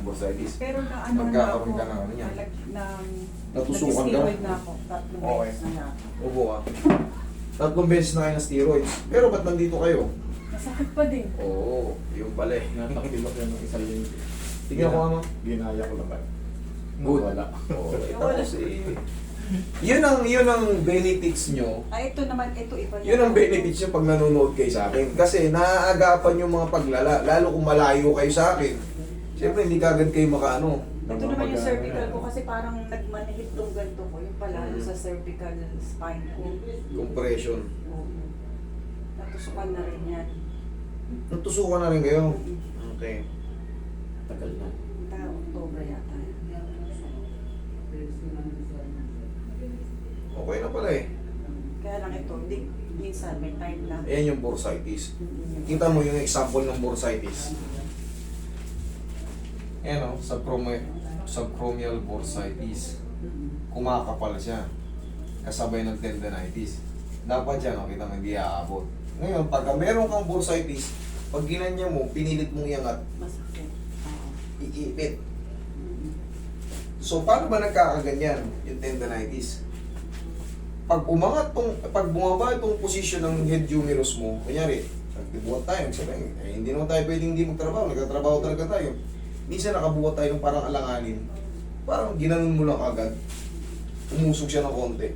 ng bursitis. Pero na ano na Magkakaroon ako, ka ng ano yan? nalag, ng, Natusukan ka? nag-steroid na ako. Tatlong Okay. beses na ako. Upo ka. Tatlong beses na kayo ng steroids. Pero ba't nandito kayo? Masakit pa din. Oo, yung pala eh. Natakilok yan ng isa yung... Tingnan ko ano. Ginaya ko naman. Good. Wala. Oo, eh, tapos eh, yun ang yun ang benefits nyo. Ay, Ah, ito naman, ito iba Yun ang benefits nyo pag nanonood kayo sa akin. Kasi naaagapan yung mga paglala, lalo kung malayo kayo sa akin. Siyempre, hindi kagad kayo makaano. Ito naman yung cervical ko kasi parang nagmanihit tong ganito ko. Yung pala Mm. sa cervical spine ko. Compression. Oo. Natusukan na rin yan. Natusukan na rin kayo. Okay. Tagal na. Ta, October yata. Okay na pala eh. Kaya lang ito, hindi, minsan may time na. Ayan yung bursitis. Kita mo yung example ng bursitis. Ayan o, subchromi- subchromial bursitis. Kumakapal siya. Kasabay ng tendinitis. Dapat yan, o, kita mo, hindi aabot. Ngayon, pagka meron kang bursitis, pag ginanya mo, pinilit mong iangat, Masakit. Iipit. So, paano ba nagkakaganyan yung tendinitis? Pag umangat tong, pag bumaba itong posisyon ng head humerus mo, kunyari, nagbubuhat tayo, nagsabi, eh, hindi naman tayo pwedeng hindi magtrabaho, nagtatrabaho talaga tayo. Minsan nakabuhat tayo ng parang alanganin, parang ginanon mo lang agad, umusog siya ng konti.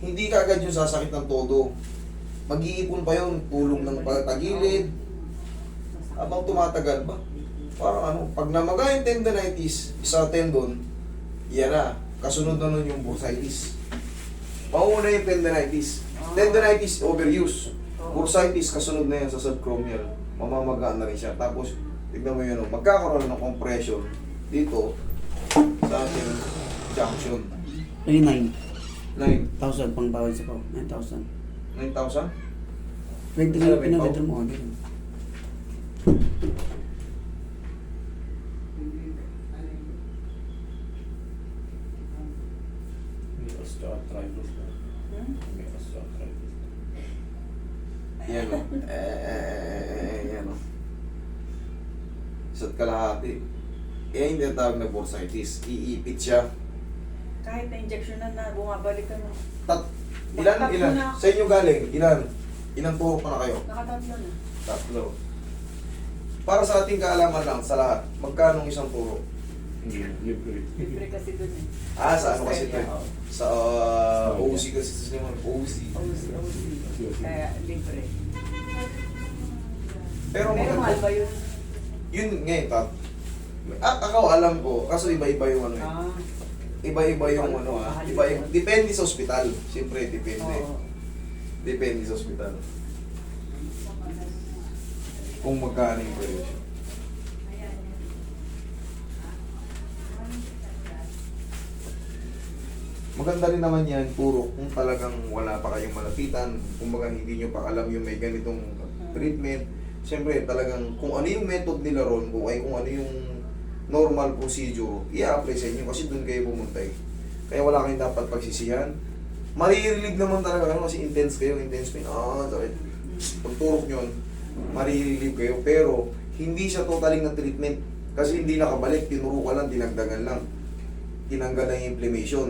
Hindi ka agad yung sasakit ng todo. Mag-iipon pa yun, tulong ng pagtagilid, habang tumatagal ba? Parang ano, pag namaga yung tendinitis sa tendon, yan na, kasunod na nun yung bursitis. Mauna yung tendinitis. Tendinitis, overuse. Bursitis, kasunod na yan sa subchromial. Mamamagaan na rin siya. Tapos, tignan mo yun, oh, magkakaroon ng compression dito sa ating junction. Ay, 9,000 9 pang bawal sa ko. 9,000. 9,000? Pwede Sabi ka pinag-withdraw ko. mo. ganun. Osteoarthritis na. Hmm? May osteoarthritis na. Yan o. Eh, eh, eh, eh, yan o. Isa't kalahati. Eh, hindi tawag na bursitis. Iipit siya. Kahit na injection na na, bumabalik ka na. Tat, ilan, Tatlo ilan? na. Sa inyo galing, ilan? Ilang turok pa na kayo? Nakatatlo na. Tatlo. Para sa ating kaalaman lang, sa lahat, magkano ang isang? Hindi, libre. Libre kasi dun eh. Ah, sa ano kasi ito? Australia. Sa uh, Oh, OC kasi sa sinimon. OC. OC, OC. Kaya libre. Pero Pero maganda. mahal ba yun? Yun ngayon, tat. Ah, ako alam ko, kaso iba-iba yung ano eh. Ah. Iba-iba yung ano ah. Iba depende sa ospital. Siyempre, depende. Oo. Depende sa ospital. Kung magkano yung presyo. Maganda rin naman yan, puro kung talagang wala pa kayong malapitan, kung baga hindi nyo pa alam yung may ganitong treatment. Siyempre, talagang kung ano yung method nila ron, kung, ay, kung ano yung normal procedure, i-apply sa inyo kasi doon kayo pumunta eh. Kaya wala kayong dapat pagsisihan. Maririlig naman talaga kayo kasi intense kayo, intense pain. Ah, sakit. Pagturok nyo, maririlig kayo. Pero, hindi siya totaling na treatment. Kasi hindi nakabalik, tinuro ka lang, dinagdagan lang. Tinanggal lang yung inflammation.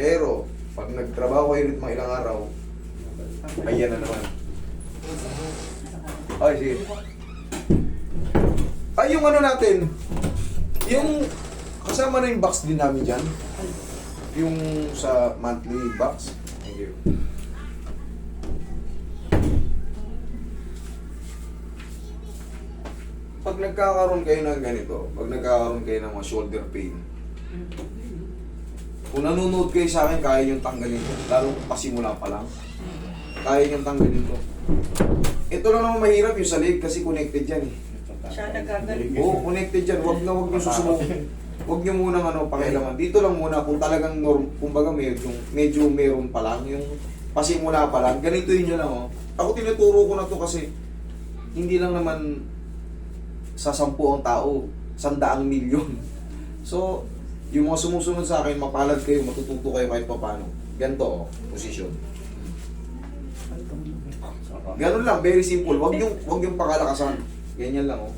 Pero, pag nagtrabaho kayo rin mga ilang araw, ayan na naman. Ay, sige. Ay, yung ano natin, yung kasama na yung box din namin dyan. Yung sa monthly box. Thank you. Pag nagkakaroon kayo ng ganito, pag nagkakaroon kayo ng mga shoulder pain, kung nanonood kayo sa akin, kaya yung tanggalin ko. Lalo pasimula pa lang. Kaya yung tanggalin ko. Ito lang naman mahirap yung sa leg kasi connected yan eh. Siya nagkagaling. Oo, connected yan. Huwag na huwag nyo susubukan. Huwag nyo munang ano, pakialaman. Dito lang muna kung talagang norm, kumbaga medyo, medyo meron pa lang, yung pasimula pa lang, ganito yun lang oh. Ako tinuturo ko na to kasi hindi lang naman sa sampu ang tao, sandaang milyon. So, yung mga sumusunod sa akin, mapalad kayo, matututo kayo kahit paano. Ganito oh, position. Ganun lang, very simple. Huwag yung, huwag yung pakalakasan. Ganyan lang oh.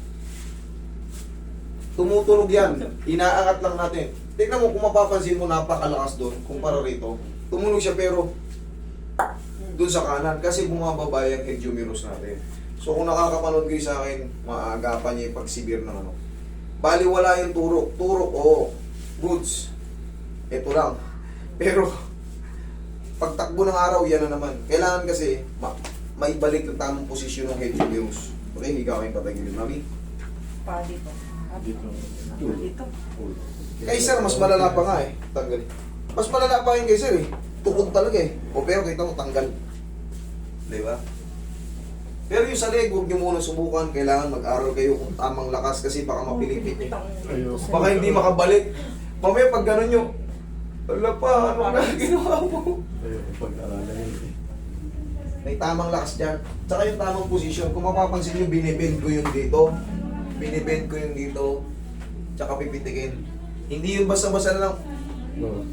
Tumutunog yan. Inaangat lang natin. Tignan mo, kung mapapansin mo, napakalakas doon. Kumpara rito. Tumunog siya pero doon sa kanan. Kasi bumababa yung head humerus natin. So kung nakakapanood kayo sa akin, maagapan niya yung pag-severe ng ano. Bali wala yung turok. Turok, oo. Goods. Ito lang. Pero, pagtakbo ng araw, yan na naman. Kailangan kasi, ma maibalik yung tamang posisyon ng head humerus. Okay, higa kayong patagilin. Mami? Pa dito. Dito. Dito. Kay sir, mas malala pa nga eh. Tanggal. Mas malala pa yung kay sir eh. Tukod talaga eh. O pero kita mo, tanggal. Di ba? Pero yung sa leg, huwag nyo muna subukan. Kailangan mag-aral kayo kung tamang lakas kasi baka mapilipit. Ayoko. Baka hindi makabalik. Mamaya pag gano'n nyo, wala pa, ano na ginawa mo? Ayoko pag-aralan yun. May tamang lakas dyan. Tsaka yung tamang posisyon. Kung mapapansin nyo, binibend ko yung dito. Binibend ko yung dito. Tsaka pipitikin. Hindi yung basta-basta na lang No.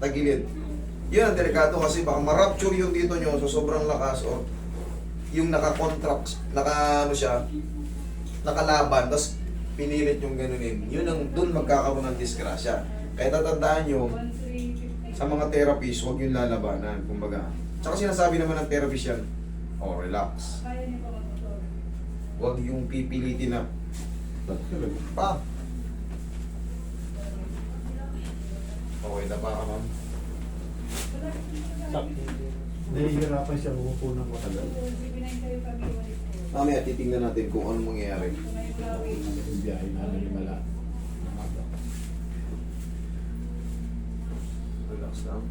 tagilid. Yun ang delikado kasi baka ma-rupture yung dito nyo sa sobrang lakas or yung naka-contract, naka ano siya, nakalaban, tapos pinilit yung ganunin. Yun ang dun magkakaroon ng disgrasya. Kaya tatandaan nyo, sa mga therapist, huwag yung lalabanan, kumbaga. Tsaka sinasabi naman ng therapist yan, oh, relax. Huwag yung pipilitin na, pa. Okay na pa ka, ma'am. Nahihirapan siya umupo ng matagal. Mamaya titingnan natin kung anong mangyayari. Yung biyahe namin yung mala. Relax lang.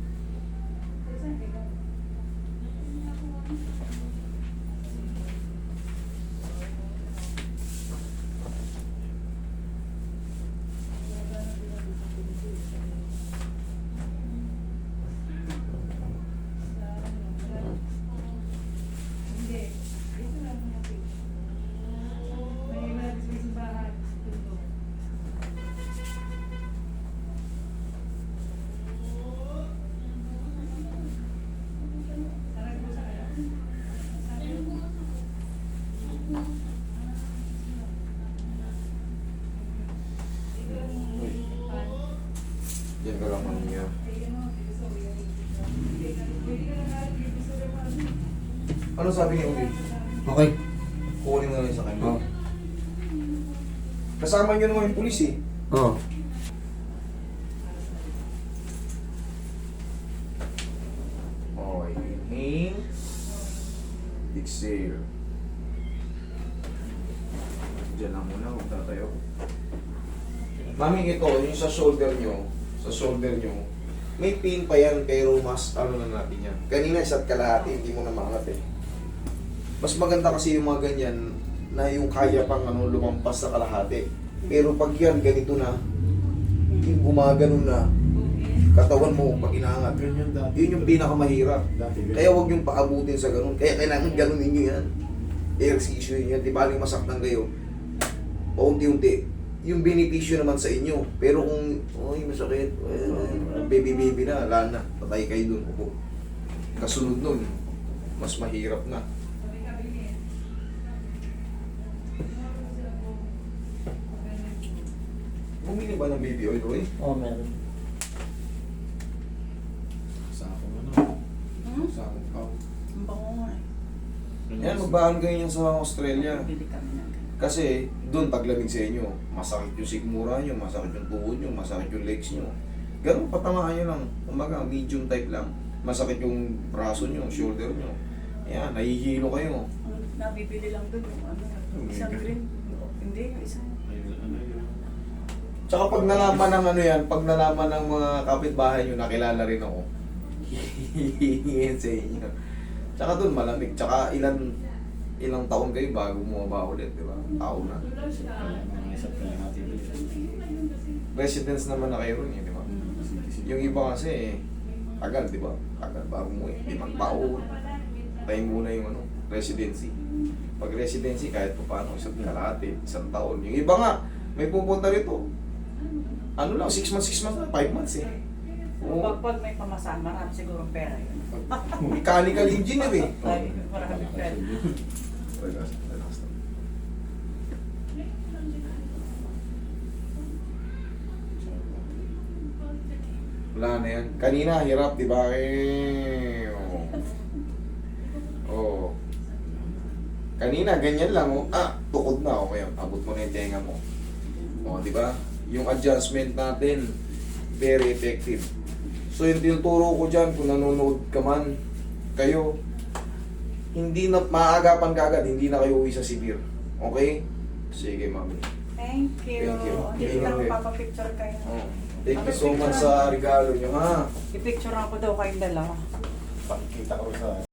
Ano sabi ni Uli? Okay. Kukunin mo na lang sa kanya. Oh. Kasama niyo naman yung pulis eh. Oh. Okay. Inhale. Exhale. Diyan lang muna, huwag tatayo. Mami, ito, yung sa shoulder nyo, sa shoulder nyo, may pin pa yan, pero mas ano na natin yan. Kanina isa't kalahati, hindi mo na maangat eh. Mas maganda kasi yung mga ganyan, na yung kaya pang ano, lumampas sa kalahati. Pero pag yan, ganito na, yung gumaganon na, katawan mo pag inaangat. Ganyan dati. Yun yung pinakamahirap. Dati. Kaya huwag yung paabutin sa ganun. Kaya kailangan ganunin nyo yan. Exercise yun yan. Di baling masaktan kayo. Paunti-unti. Yung benepisyo naman sa inyo. Pero kung, oy, masakit, eh, baby-baby na, wala na. Patay kayo dun. Opo. Kasunod nun, mas mahirap na. Bumili ba ng baby oil, Roy? Oh, meron. Sa akong ano. Hmm? Sa akong pao. Ang bango nga eh. Yan, magbahan kayo niyan sa Australia. Bili kami ng. Kasi doon taglamig sa inyo, masakit yung sigmura nyo, masakit yung tuhod nyo, masakit yung legs nyo. Ganun, patamaan nyo lang. Kumbaga, medium type lang. Masakit yung braso nyo, shoulder nyo. Yan, nahihilo kayo. Ang nabibili lang doon yung ano, isang green. Hindi, yung isang. Tsaka pag nalaman ng ano yan, pag nalaman ng mga kapitbahay nyo, nakilala rin ako. Hihingin sa inyo. Tsaka doon malamig. Tsaka ilan ilang taon kayo bago bumaba ulit, di ba? Taon na. Residence naman na kayo rin, eh, di ba? Yung iba kasi, eh, tagal, di ba? Tagal bago mo eh. Limang taon. Tayo muna yung ano, residency. Pag residency, kahit pa paano, isang kalahati, isang taon. Yung iba nga, may pupunta rito ano lang, 6 months, 6 months na, 5 months eh. Oo. Pag, pag may pamasahan, marami siguro pera yun. Mechanical engineer eh. Ay, marami pera. Wala na yan. Kanina, hirap, di ba? Eh, oh. oh. Kanina, ganyan lang, oh. Ah, tukod na, oh. Ngayon, abot mo na yung tenga mo. Oh, di ba? Yung adjustment natin, very effective. So, yung tinuturo ko dyan, kung nanonood ka man, kayo, hindi na, maagapan ka agad, hindi na kayo uwi sa severe. Okay? Sige, mami. Thank you. Thank you. Hindi Thank lang you. papapicture kayo. Oh. Thank you so much sa regalo nyo, ha? I-picture ako daw kayong dalawa. Pakikita ko sa